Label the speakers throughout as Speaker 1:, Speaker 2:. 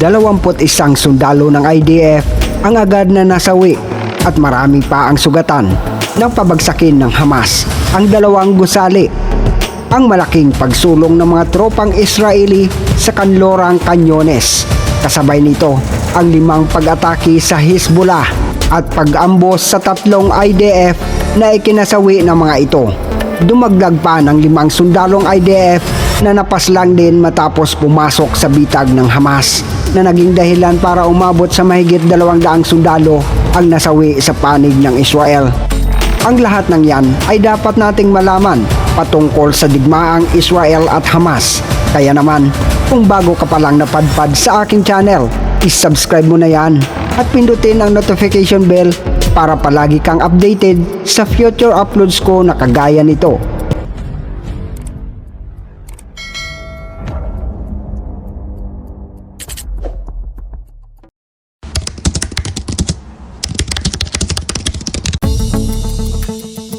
Speaker 1: 21 sundalo ng IDF ang agad na nasawi at marami pa ang sugatan ng pabagsakin ng Hamas ang dalawang gusali. Ang malaking pagsulong ng mga tropang Israeli sa kanlorang kanyones. Kasabay nito ang limang pag-atake sa Hezbollah at pag-ambos sa tatlong IDF na ikinasawi ng mga ito. Dumagdag pa ng limang sundalong IDF na napaslang din matapos pumasok sa bitag ng Hamas na naging dahilan para umabot sa mahigit dalawang daang sundalo ang nasawi sa panig ng Israel. Ang lahat ng yan ay dapat nating malaman patungkol sa digmaang Israel at Hamas. Kaya naman, kung bago ka pa lang napadpad sa aking channel, is-subscribe mo na yan at pindutin ang notification bell para palagi kang updated sa future uploads ko na kagaya nito.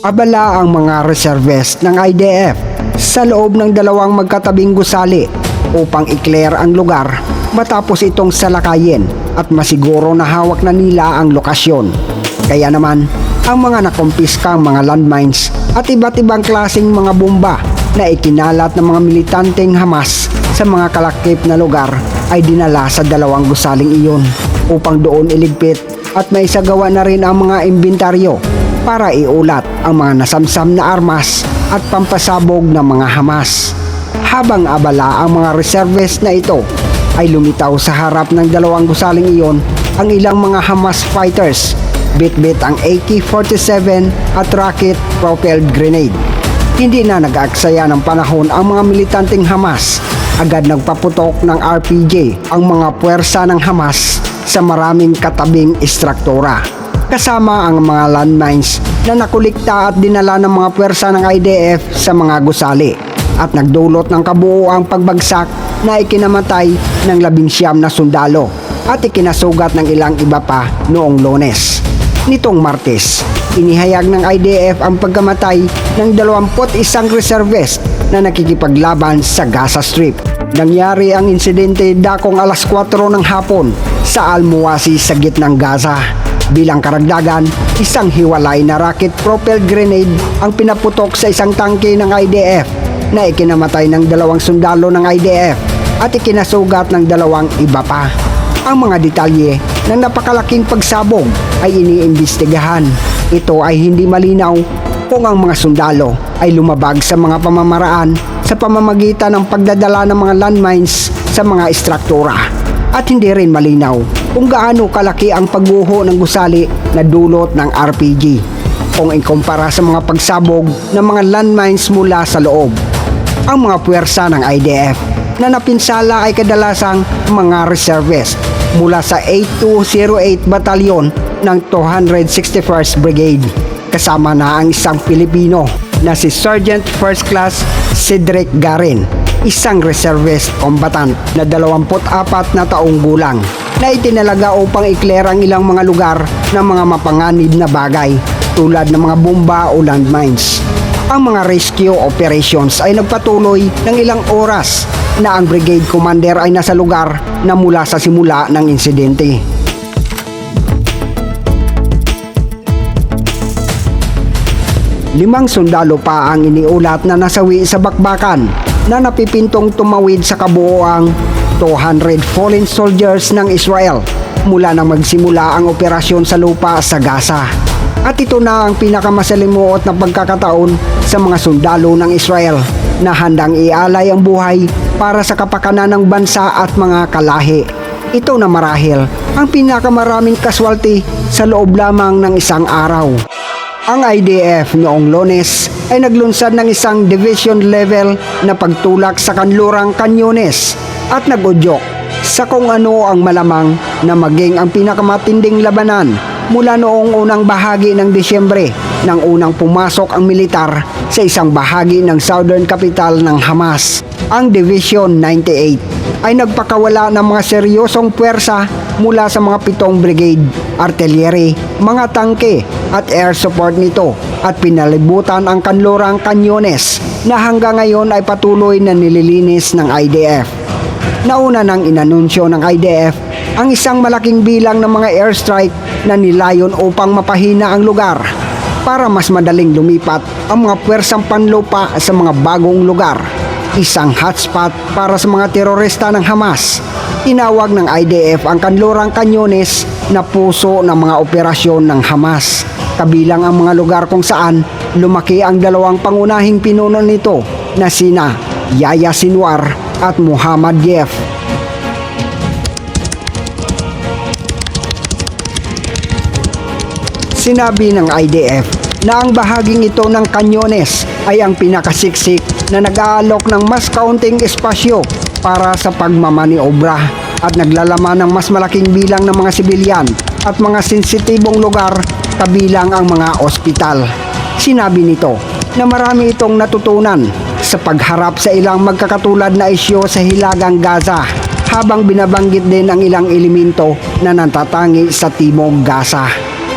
Speaker 1: Abala ang mga reservist ng IDF sa loob ng dalawang magkatabing gusali upang i-clear ang lugar matapos itong salakayin at masiguro na hawak na nila ang lokasyon. Kaya naman, ang mga nakumpiskang mga landmines at iba't ibang klaseng mga bomba na ikinalat ng mga militanteng Hamas sa mga kalakip na lugar ay dinala sa dalawang gusaling iyon upang doon iligpit at maisagawa na rin ang mga imbentaryo para iulat ang mga nasamsam na armas at pampasabog ng mga Hamas. Habang abala ang mga reservist na ito ay lumitaw sa harap ng dalawang gusaling iyon ang ilang mga Hamas fighters bit-bit ang AK-47 at rocket-propelled grenade. Hindi na nag-aksaya ng panahon ang mga militanteng Hamas. Agad nagpaputok ng RPG ang mga puwersa ng Hamas sa maraming katabing istruktura. Kasama ang mga landmines na nakulikta at dinala ng mga puwersa ng IDF sa mga gusali at nagdulot ng kabuoang pagbagsak na ikinamatay ng labing siyam na sundalo at ikinasugat ng ilang iba pa noong lones. Nitong Martes, inihayag ng IDF ang pagkamatay ng 21 reservist na nakikipaglaban sa Gaza Strip. Nangyari ang insidente dakong alas 4 ng hapon sa Almuwasi sa gitnang Gaza. Bilang karagdagan, isang hiwalay na rocket-propelled grenade ang pinaputok sa isang tangke ng IDF na ikinamatay ng dalawang sundalo ng IDF at ikinasugat ng dalawang iba pa. Ang mga detalye ng napakalaking pagsabog ay iniimbestigahan. Ito ay hindi malinaw kung ang mga sundalo ay lumabag sa mga pamamaraan sa pamamagitan ng pagdadala ng mga landmines sa mga istruktura. At hindi rin malinaw kung gaano kalaki ang pagbuho ng gusali na dulot ng RPG kung ikumpara sa mga pagsabog ng mga landmines mula sa loob. Ang mga puwersa ng IDF na napinsala ay kadalasang mga reservist mula sa 8208 Batalyon ng 261st Brigade. Kasama na ang isang Pilipino na si Sergeant First Class Cedric Garin, isang reservist combatant na 24 na taong gulang na itinalaga upang i-clear ang ilang mga lugar ng mga mapanganib na bagay tulad ng mga bomba o landmines. Ang mga rescue operations ay nagpatuloy ng ilang oras na ang brigade commander ay nasa lugar na mula sa simula ng insidente. Limang sundalo pa ang iniulat na nasawi sa bakbakan na napipintong tumawid sa kabuoang 200 fallen soldiers ng Israel mula nang magsimula ang operasyon sa lupa sa Gaza. At ito na ang pinakamasalimuot na pagkakataon sa mga sundalo ng Israel na handang ialay ang buhay para sa kapakanan ng bansa at mga kalahi. Ito na marahil ang pinakamaraming kaswalti sa loob lamang ng isang araw. Ang IDF noong Lones ay naglunsad ng isang division level na pagtulak sa kanlurang kanyones at nagudyok sa kung ano ang malamang na maging ang pinakamatinding labanan mula noong unang bahagi ng Disyembre nang unang pumasok ang militar sa isang bahagi ng southern capital ng Hamas. Ang Division 98 ay nagpakawala ng mga seryosong puwersa mula sa mga pitong brigade, artillery, mga tangke at air support nito at pinalibutan ang kanlurang kanyones na hanggang ngayon ay patuloy na nililinis ng IDF. Nauna nang inanunsyo ng IDF ang isang malaking bilang ng mga airstrike na nilayon upang mapahina ang lugar para mas madaling lumipat ang mga pwersang panlupa sa mga bagong lugar. Isang hotspot para sa mga terorista ng Hamas. Tinawag ng IDF ang kanlurang kanyones na puso ng mga operasyon ng Hamas. Kabilang ang mga lugar kung saan lumaki ang dalawang pangunahing pinuno nito na sina Yaya Sinwar at Muhammad Yef. Sinabi ng IDF na ang bahaging ito ng kanyones ay ang pinakasiksik na nag-aalok ng mas kaunting espasyo para sa pagmamaniobra at naglalaman ng mas malaking bilang ng mga sibilyan at mga sensitibong lugar kabilang ang mga ospital. Sinabi nito na marami itong natutunan sa pagharap sa ilang magkakatulad na isyo sa Hilagang Gaza habang binabanggit din ang ilang elemento na natatangi sa Timog Gaza.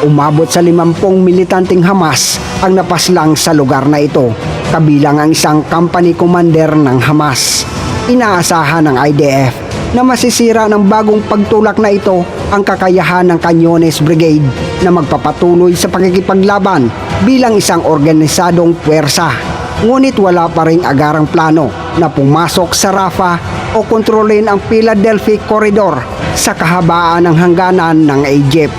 Speaker 1: Umabot sa 50 militanteng Hamas ang napaslang sa lugar na ito, kabilang ang isang company commander ng Hamas. Inaasahan ng IDF na masisira ng bagong pagtulak na ito ang kakayahan ng Canyones Brigade na magpapatuloy sa pakikipaglaban bilang isang organisadong puwersa. Ngunit wala pa rin agarang plano na pumasok sa Rafah o kontrolin ang Philadelphia Corridor sa kahabaan ng hangganan ng Egypt.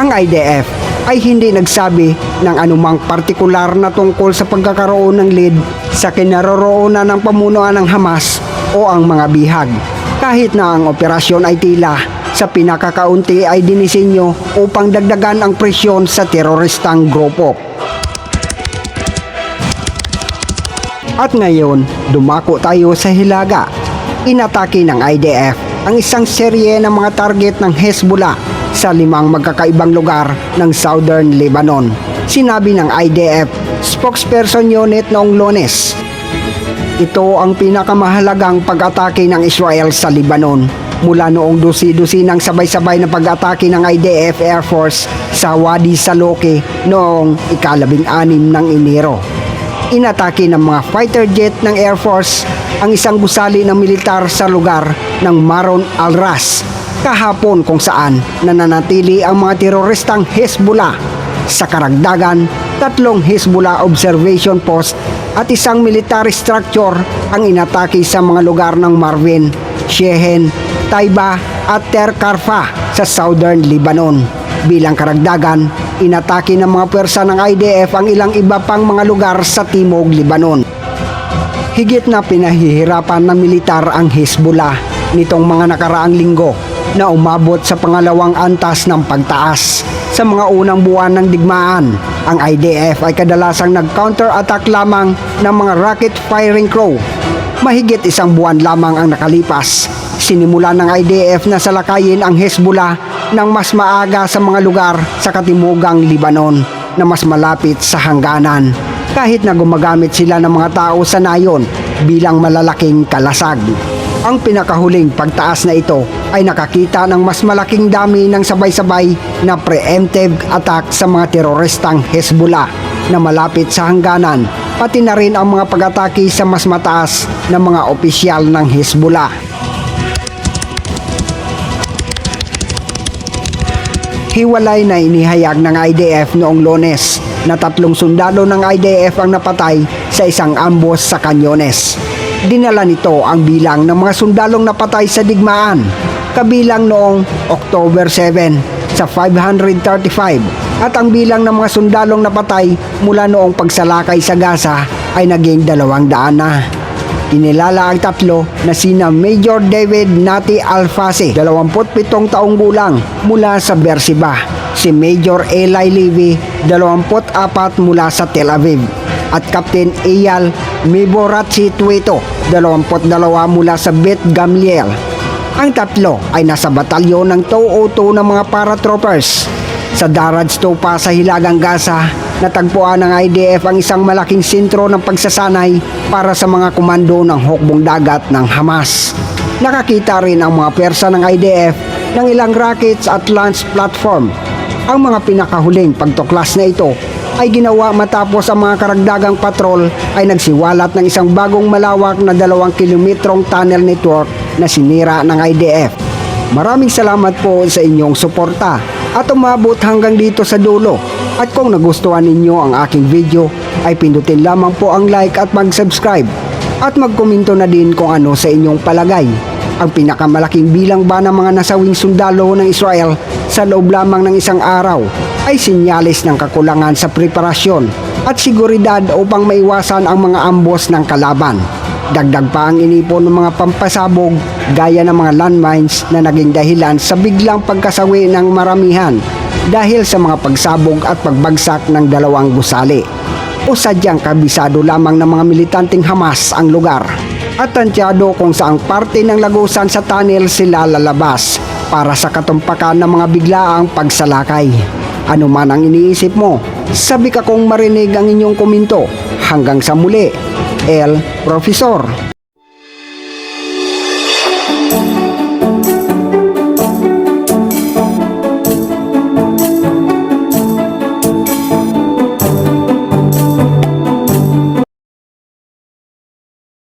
Speaker 1: Ang IDF ay hindi nagsabi ng anumang partikular na tungkol sa pagkakaroon ng lead sa kinaroroonan ng pamunuan ng Hamas o ang mga bihag. Kahit na ang operasyon ay tila sa pinakakaunti ay dinisenyo upang dagdagan ang presyon sa teroristang grupo. At ngayon, dumako tayo sa Hilaga. Inatake ng IDF ang isang serye ng mga target ng Hezbollah sa limang magkakaibang lugar ng Southern Lebanon. Sinabi ng IDF spokesperson unit noong lunes. Ito ang pinakamahalagang pag-atake ng Israel sa Lebanon mula noong dusi-dusi ng sabay-sabay na pag-atake ng IDF Air Force sa Wadi Saloke noong ikalabing anim ng Enero inatake ng mga fighter jet ng Air Force ang isang gusali ng militar sa lugar ng Maron al-Ras kahapon kung saan nananatili ang mga teroristang Hezbollah. Sa karagdagan, tatlong Hezbollah observation post at isang military structure ang inatake sa mga lugar ng Marvin, Shehen, Taiba at Ter Karfa sa southern Lebanon. Bilang karagdagan, inatake ng mga pwersa ng IDF ang ilang iba pang mga lugar sa Timog Lebanon. Higit na pinahihirapan ng militar ang Hezbollah nitong mga nakaraang linggo na umabot sa pangalawang antas ng pagtaas. Sa mga unang buwan ng digmaan, ang IDF ay kadalasang nag-counter-attack lamang ng mga rocket firing crew. Mahigit isang buwan lamang ang nakalipas. Sinimula ng IDF na salakayin ang Hezbollah ng mas maaga sa mga lugar sa katimugang Libanon na mas malapit sa hangganan kahit na gumagamit sila ng mga tao sa nayon bilang malalaking kalasag. Ang pinakahuling pagtaas na ito ay nakakita ng mas malaking dami ng sabay-sabay na preemptive attack sa mga teroristang Hezbollah na malapit sa hangganan pati na rin ang mga pag-atake sa mas mataas na mga opisyal ng Hezbollah. Hiwalay na inihayag ng IDF noong lunes na tatlong sundalo ng IDF ang napatay sa isang ambos sa Canyones. Dinala nito ang bilang ng mga sundalong napatay sa digmaan, kabilang noong October 7 sa 535 at ang bilang ng mga sundalong napatay mula noong pagsalakay sa Gaza ay naging dalawang daan na. Inilala ang tatlo na sina Major David Nati Alfase, 27 taong gulang mula sa Beersheba, si Major Eli Levy, 24 mula sa Tel Aviv, at Captain Eyal Miboratsi Tuito, 22 mula sa Bet Gamliel. Ang tatlo ay nasa batalyon ng 202 ng mga paratroopers. Sa Daraj Stupa sa Hilagang Gaza natagpuan ng IDF ang isang malaking sentro ng pagsasanay para sa mga komando ng hukbong dagat ng Hamas. Nakakita rin ang mga persa ng IDF ng ilang rockets at launch platform. Ang mga pinakahuling pagtuklas na ito ay ginawa matapos ang mga karagdagang patrol ay nagsiwalat ng isang bagong malawak na dalawang kilometrong tunnel network na sinira ng IDF. Maraming salamat po sa inyong suporta at umabot hanggang dito sa dulo. At kung nagustuhan ninyo ang aking video, ay pindutin lamang po ang like at mag-subscribe. At magkomento na din kung ano sa inyong palagay. Ang pinakamalaking bilang ba ng mga nasawing sundalo ng Israel sa loob lamang ng isang araw ay sinyalis ng kakulangan sa preparasyon at seguridad upang maiwasan ang mga ambos ng kalaban. Dagdag pa ang inipon ng mga pampasabog gaya ng mga landmines na naging dahilan sa biglang pagkasawi ng maramihan dahil sa mga pagsabog at pagbagsak ng dalawang gusali. O sadyang kabisado lamang ng mga militanteng Hamas ang lugar at tansyado kung saang parte ng lagusan sa tunnel sila lalabas para sa katumpakan ng mga biglaang pagsalakay. Ano man ang iniisip mo, sabi ka kong marinig ang inyong komento. Hanggang sa muli, El Profesor.